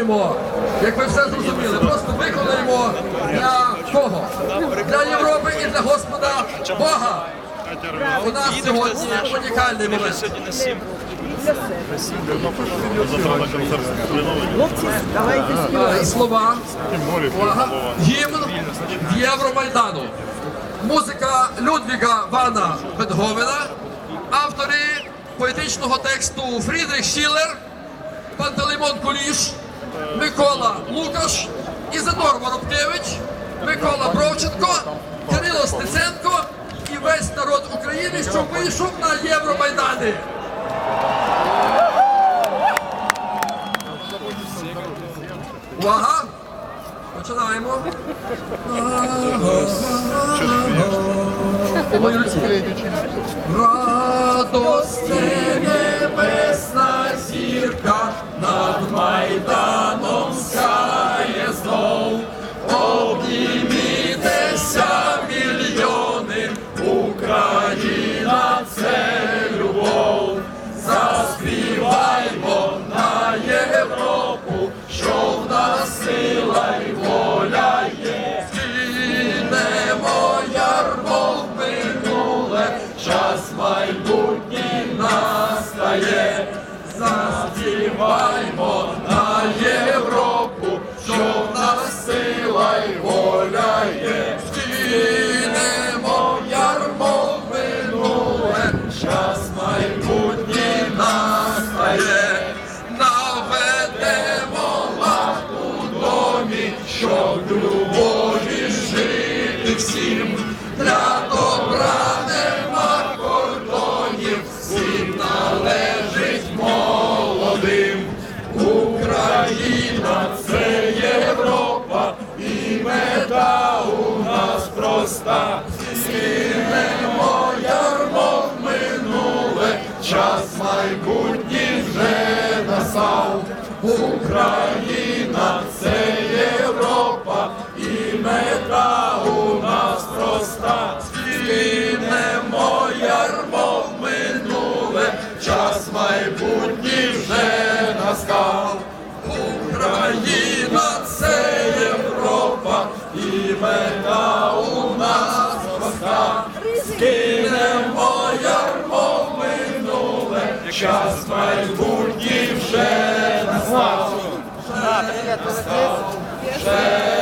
Виконуємо, Як ви все зрозуміли, просто виконуємо для кого? Для Європи і для Господа Бога. У нас сьогодні унікальний момент. Давайте Е, І слова, увага, гімн Євромайдану. Музика Людвіга Вана Бетговена, автори поетичного тексту Фрідрих Шілер, Пантелеймон Куліш, Микола Лукаш, Ізадор Воробкевич, Микола Бровченко, Кирило Стеценко і весь народ України, що вийшов на Євромайдани. Увага! Починаємо. По. Радосне Evropu, любові жити всім. Для добра нема кордонів, всім належить молодим. Україна це Європа, і мета у нас проста. Скинемо ярмо в минуле, час майбутній вже настав. Україна І мета у нас проста. Скинемо ярмо в минуле, час майбутній вже настав. Вже